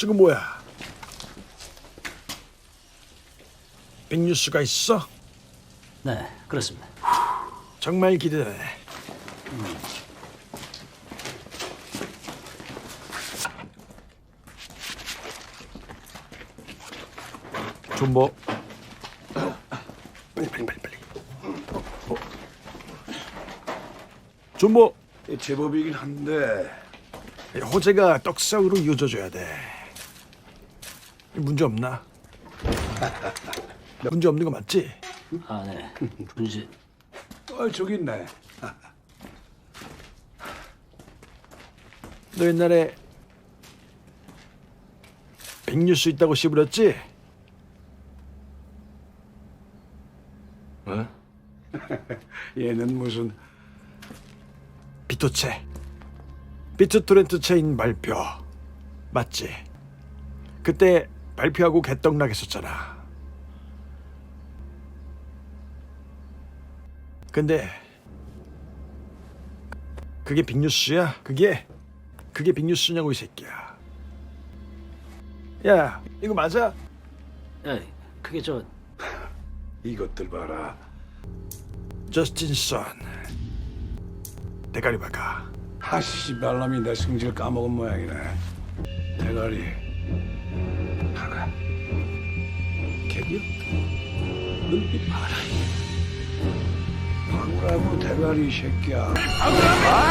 지금 뭐야? 빅뉴스가 있어? 네, 그렇습니다. 정말 기대되네. 존버. 빨리 빨리 빨리 빨리. 어. 존버. 제법이긴 한데 호재가 떡상으로 이어져줘야 돼. 문제 없나? 문제 없는 거 맞지? 아, 네. 문제 어 저기 있네 너 옛날에 백뉴스 있다고 씹으렸지? 어? 얘는 무슨 비토체 비트토렌트 체인 발표 맞지? 그때 발표하고 개떡나겠었잖아. 근데 그게 빅뉴스야? 그게? 그게 빅뉴스냐고 이 새끼야. 야 이거 맞아? 예, 그게 저 이것들 봐라. 저스틴 선 대가리 박아. 하씨 발람이 내 승질 까먹은 모양이네. 대가리 하가 개기요? 눈빛 봐라. 방울하고 대가리 이 새끼야